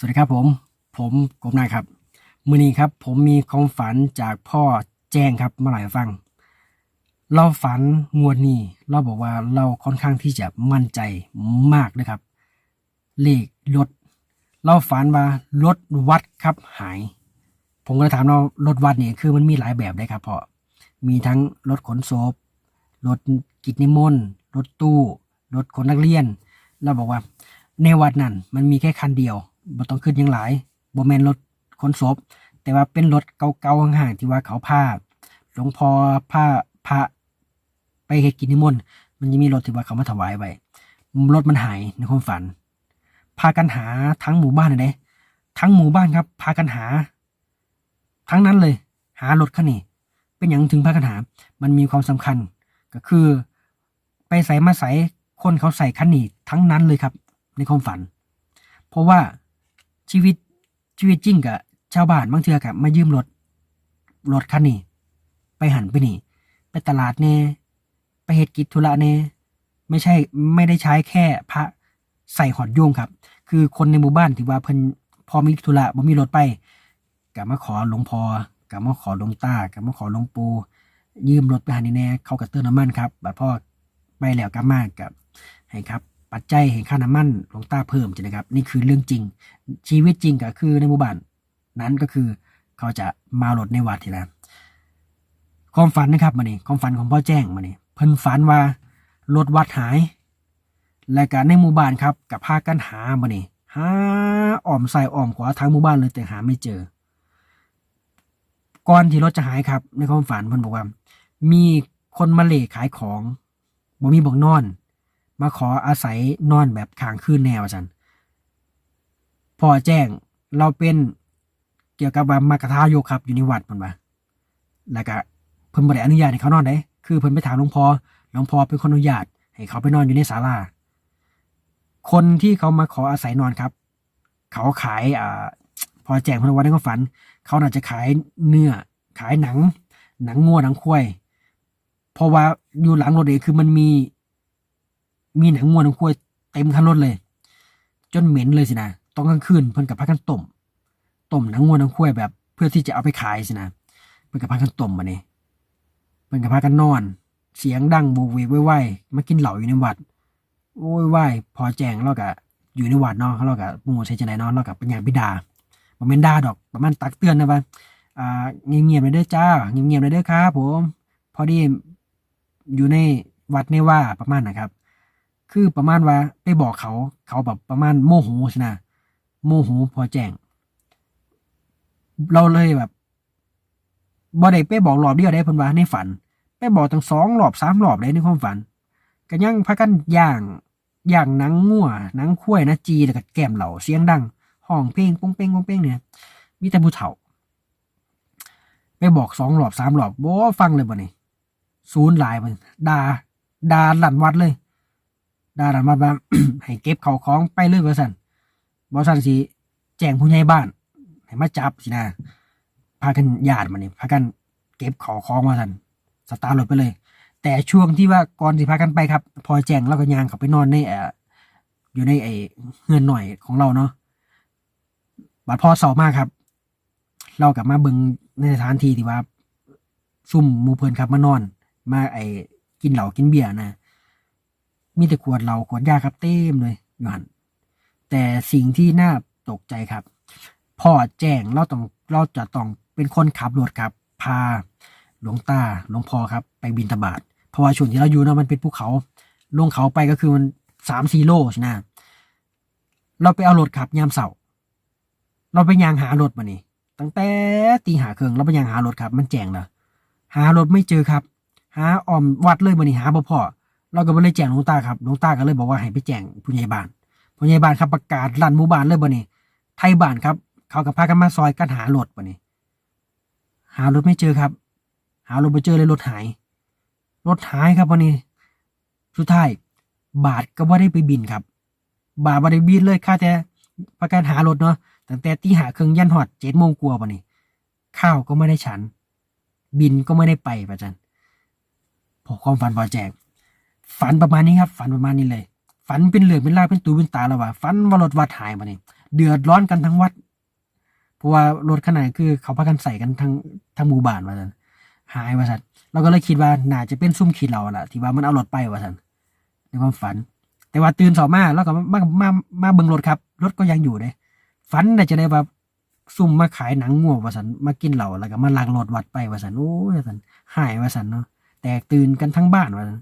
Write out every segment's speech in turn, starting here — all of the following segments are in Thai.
สวัสดีครับผม ผมกบนายครับ มือนี้ครับ ผมมีความฝันจากพ่อแจ้งครับมาหลายฟัง เราฝันงวดนี้ เราบอกว่าเราค่อนข้างที่จะมั่นใจมากเลยครับ เลขรถ เราฝันว่ารถวัดครับหาย ผมก็เลยถามเรารถวัดเนี่ยคือมันมีหลายแบบเลยครับพ่อ มีทั้งรถขนศพ รถกิจนิมนต์ รถตู้ รถขนนักเรียน เราบอกว่า ในวัดนั้นมันมีแค่คันเดียว บ่ต้องขึ้นยังหลายบ่แม่นรถขนศพ แต่ว่าเป็นรถเก่าๆห่างๆที่ว่าเขาพาหลวงพ่อพาพระไปเฮ็ดกิจนิมนต์มันจะมีรถที่ว่าเขามาถวายไว้รถมันหายในความฝัน พากันหาทั้งหมู่บ้านเลยเด้ทั้งหมู่บ้านครับ พากันหา ทั้งนั้นเลย หารถคันนี้เป็นอย่างถึงพากันหา มันมีความสำคัญ ก็คือ ไปใส่มาใส่คนเขาใส่คันนี้ทั้งนั้นเลยครับ ในความฝัน เพราะว่า ชีวิตชีวิตจริงกับชาวบ้านบางเทือกับมายืมรถรถคันนี้ไปหันไปนี่ ไปตลาดเน่ไปเหตุกิจธุระเน่ไม่ใช่ไม่ได้ใช้แค่พระใส่หอดโยงครับ คือคนในหมู่บ้านที่ว่าเพิ่นพอมีธุระบ่มีรถไปกับมาขอหลวงพ่อกับมาขอหลวงตากับมาขอหลวงปู่ยืมรถไปหันนี่แน่เข้ากับเติมน้ำมันครับบัดพ่อไปแล้วกลับมากับให้ครับ ปัจจัยเห็นค่าน้ำมันลงตาเพิ่มใช่ไหมครับ นี่คือเรื่องจริง ชีวิตจริงก็คือในหมู่บ้านนั้นก็คือเขาจะมาหลดในวัดทีละความฝันนะครับมานี่ความฝันของพ่อแจ้งมานี่เพิ่นฝันว่ารถวัดหาย และการในหมู่บ้านครับกับพากันหามานี่หาอ้อมใส่อ้อมขวาทางหมู่บ้านเลยแต่หาไม่เจอ ก่อนที่รถจะหายครับ ในความฝันเพิ่นบอกว่า มีคนมาเหล่ขายของบ่มีบอกนอน มาขออาศัยนอนแบบค้างคืนแนวจันพอแจ้งเราเป็นเกี่ยวกับว่ามากระทาโยครับอยู่ในวัดเพิ่นว่าแล้วก็เพิ่นบ่ได้อนุญาตให้เขานอนได้คือเพิ่นไปถามหลวงพ่อหลวงพ่อเป็นคนอนุญาต ให้เขาไปนอนอยู่ในศาลาคนที่เขามาขออาศัยนอนครับ เขาขายอ่าพอแจ้งเพิ่นว่าในความฝัน เขาน่าจะขายเนื้อขายหนัง หนังงัวหนังควายเพราะว่าอยู่หลังรถเองคือมันมี มีหนังงัวหนังควายเต็มคันรถเลย จนเหม็นเลยสินะตอนกลางคืนเพิ่นกับพากันต้มต้มหนังงัวหนังควายแบบ เพื่อที่จะเอาไปขายสินะเพิ่นกับพากันต้มมาเนี่ยเพิ่นกับพากันนอน เสียงดังโวกเวกไว้ๆมากินเหล้าอยู่ในวัดโอ้ยไหวายพอแจงเราก็อยู่ในวัดเนาะเราก็ปูใช้จังไดเนาะเราก็เป็นอย่างพิดาบ่แม่นด่าดอกประมาณตักเตือนนะว่าอ่าเงียบๆหน่อยเด้อจ้าเงียบๆหน่อยเด้อครับผม พอดีอยู่ในวัดในว่าประมาณนะครับ คือประมาณว่าไปบอกเขาเขาแบบประมาณโมโหสินะโมโหพอแจ้ง เราเลยแบบบ่ได้ไปบอกรอบเดียวได้พนว่าในฝัน ไปบอกตั้งสองรอบสามรอบเลยในความฝันก็ยังพากันย่างย่างนังงัวนังข้วยนะจีแล้วก็แก้มเหล่าเสียงดังห้องเพลงปงเป้งปงเป้งเนี่ยมีแต่ผู้เฒ่า ไปบอกสองรอบสามรอบบ่ฟังเลยบ่นี่ศูนย์หลายมันด่าด่าหลั่นวัดเลย ดาหลั่นวัดว่า ให้เก็บเขาของไปเลยว่าสั่นบ่สั่นสิแจ้งผู้ใหญ่บ้านให้มาจับสินะพากันญาติมานี่พากันเก็บเขาของว่าสั่นสตาร์ทรถไปเลย แต่ช่วงที่ว่าก่อนสิพากันไปครับ พอแจ้งเราก็ยางเขาไปนอนในเอ่ออยู่ในไอ้เฮือนหน่อยของเราเนาะบัดพอเสามากครับ เรากลับมาเบิงในสถานที่ที่ว่าซุ่มมูเพิ่นครับมานอน มาไอ้กินเหล้ากินเบียร์นะ มีแต่ขวดเหล้าขวดยาครับเต็มเลยอยู่หันแต่สิ่งที่น่าตกใจครับ พ่อแจ้งเราต้องเราจะต้องเป็นคนขับรถครับ พาหลวงตาหลวงพ่อครับ ไปบินตบาตเพราะว่าช่วงที่เราอยู่เนาะมันเป็นภูเขา ลงเขาไปก็คือมันสามสี่โลใช่ไหมเราไปเอารถขับยามเสาร์เราไปยางหารถมานี่ตั้งแต่ตีหาเครื่องเราไปยังหารถครับ มันแจ้งแล้วหารถไม่เจอครับ หาออมวัดเลยบันนี้หาบ่พอ เราก็บ่เลยแจ้งหลวงตาครับหลวงตาก็เลยบอกว่าให้ไปแจ้งผู้ใหญ่บ้านผู้ใหญ่บ้านครับประกาศลั่นหมู่บ้านเลยบันนี้ไทยบ้านครับ เขากับพากันมาซอยกันหารถบันนี้หารถไม่เจอครับ หารถไม่เจอเลยรถหาย รถหายครับวันนี้ สุดท้ายบาทก็บ่ได้ไปบินครับ บาทบ่ได้บินเลยค่าแต่ประกันหารถเนาะตั้งแต่ตีหาเครื่องยันหอดเจ็ดโมงกลัวาปะนี่ข้าวก็ไม่ได้ฉัน บินก็ไม่ได้ไปประจันพอความฝันพอแจก ฝันประมาณนี้ครับ ฝันประมาณนี้เลย ฝันเป็นเหลืองเป็นลาเป็นตูเป็นตาแล้วว่าฝันว่ารถวัดหายมานี่เดือดร้อนกันทั้งวัด เพราะว่ารถขนาดคือเขาพากันใส่กันทั้งทั้งหมู่บ้านว่าสันหายว่าสันเราก็เลยคิดว่าน่าจะเป็นซุ่มขีดเราล่ะ ที่ว่ามันเอารถไปว่าสันในความฝัน แต่ว่าตื่นสอบมาแล้วก็มามามาเบิ่งรถครับรถก็ยังอยู่เลยฝันแต่จะได้ว่าซุ่มมาขายหนังงัววาสันมากินเหล้าแล้วก็มาลากรถวัดไปว่าสันโอ้ยว่าสันหายว่าสันเนาะแตกตื่นกันทั้งบ้านวาสัน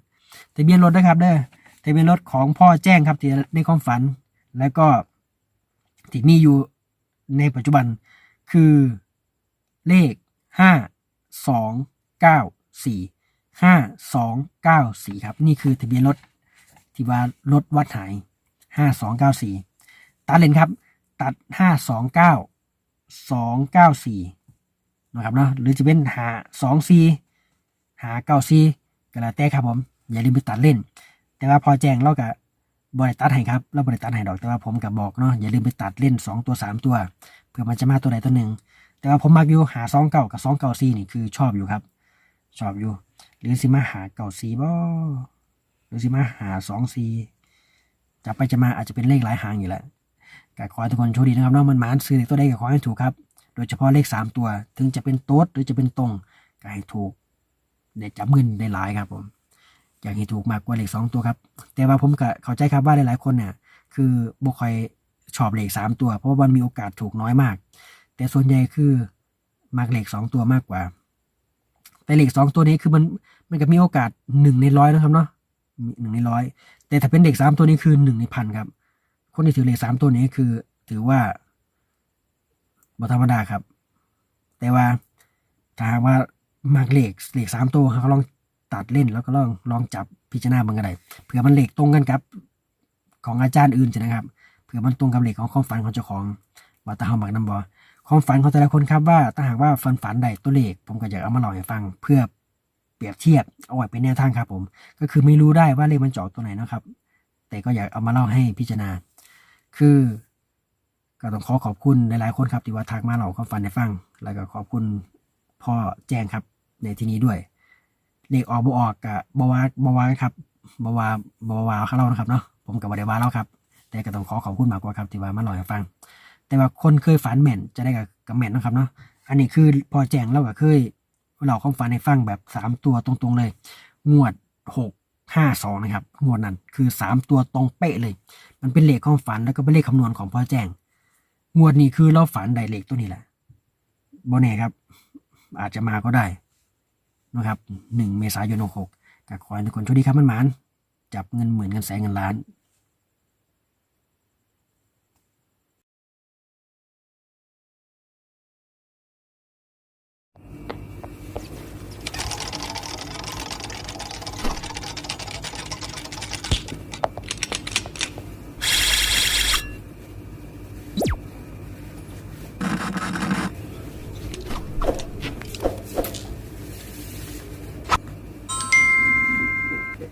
ทะเบียนรถนะครับเด้อทะเบียนรถของพ่อแจ้งครับที่ในความฝัน แล้วก็ที่มีอยู่ในปัจจุบันคือเลขห้าสองเก้าสี่ห้าสองเก้าสี่ครับ นี่คือทะเบียนรถที่ว่ารถวัดหายห้าสองเก้าสี่ตัดเลนครับ ตัดห้าสองเก้าสองเก้าสี่นะครับเนาะหรือจะเป็นหาสองสี่หาเก้าสี่ก็แล้วแต่ครับผม อย่าลืมไปตัดเล่น แต่ว่าพอแจ้งเราก็บริตัดให้ครับเราบริตัดให้ดอกแต่ว่าผมกับบอกเนาะอย่าลืมไปตัดเล่นสองตัวสามตัวเพื่อมันจะมาตัวใดตัวหนึ่งแต่ว่าผมมักอยู่หาสองเก่ากับสองเก่าซีนี่คือชอบอยู่ครับ ชอบอยู่ หรือสิมาหาเก่าซีบ่หรือสิมาหาสองซีจะไปจะมาอาจจะเป็นเลขหลายหางอยู่แหละก็ขอให้ทุกคนโชคดีนะครับเนาะมันหมานซื้อเลขตัวใดก็ขอให้ถูกครับ โดยเฉพาะเลขสามตัว ถึงจะเป็นโต๊ดหรือจะเป็นตรงก็ให้ถูกได้จับเงินได้หลายครับผม อยากให้ถูกมากกว่าเลขสองตัวครับ แต่ว่าผมก็เข้าใจครับว่าหลายๆคนเนี่ยคือบ่ค่อยชอบเลขสามตัว เพราะว่ามันมีโอกาสถูกน้อยมาก แต่ส่วนใหญ่คือมักเลขสองตัวมากกว่า แต่เลขสองตัวนี้คือมันมันก็มีโอกาสหนึ่งในร้อยนะครับเนาะหนึ่งในร้อยแต่ถ้าเป็นเลขสามตัวนี้คือหนึ่งในพันครับ คนที่ถือเลขสามตัวนี้คือถือว่าบธรรมดาครับ แต่ว่าถ้าว่ามักเลขเลขสามตัวเขาลอง ตัดเล่นแล้วก็ลองลองจับพิจารณามันก็ได้เผื่อมันเลขตรงกันครับ ของอาจารย์อื่นใช่นะครับเผื่อมันตรงกับเลขของความฝันของเจ้าของว่าตาเฮามักนำบ่ความฝันของแต่ละคนครับว่าถ้าหากว่าฝันฝันใดตัวเลข ผมก็อยากเอามาเล่าให้ฟัง เพื่อเปรียบเทียบเอาไว้เป็นแนวทางครับผม ก็คือไม่รู้ได้ว่าเลขมันจะออกตัวไหนนะครับ แต่ก็อยากเอามาเล่าให้พิจารณา คือก็ต้องขอขอบคุณหลายๆคนครับที่ว่าทักมาเล่าความฝันให้ฟัง แล้วก็ขอบคุณพ่อแจ้งครับในที่นี้ด้วย เลขออกบ่ออกกับบวาบวาครับบวาบวาเขาเล่านะครับเนาะผมกับบไดว่าเล่าครับ แต่ก็ต้องขอขอบคุณมากกว่าครับที่ว่ามาเล่าให้ฟัง แต่ว่าคนเคยฝันแม่นจะได้กับกับแม่นนะครับเนาะอันนี้คือพอแจ้งเราก็เคยเราความฝันให้ฟังแบบสามตัวตรงๆเลย งวดหกห้าสองนะครับงวดนั้นคือสามตัวตรงเป๊ะเลย มันเป็นเลขความฝันแล้วก็เป็นเลขคำนวณของพ่อแจ้ง งวดนี้คือเราฝันได้เลขตัวนี้แหละโบเน่ครับ อาจจะมาก็ได้ นะครับหนึ่งเมษายนหกก็ขอให้ทุกคนโชคดีครับมันหมานจับเงินหมื่นเงินแสนเงินล้าน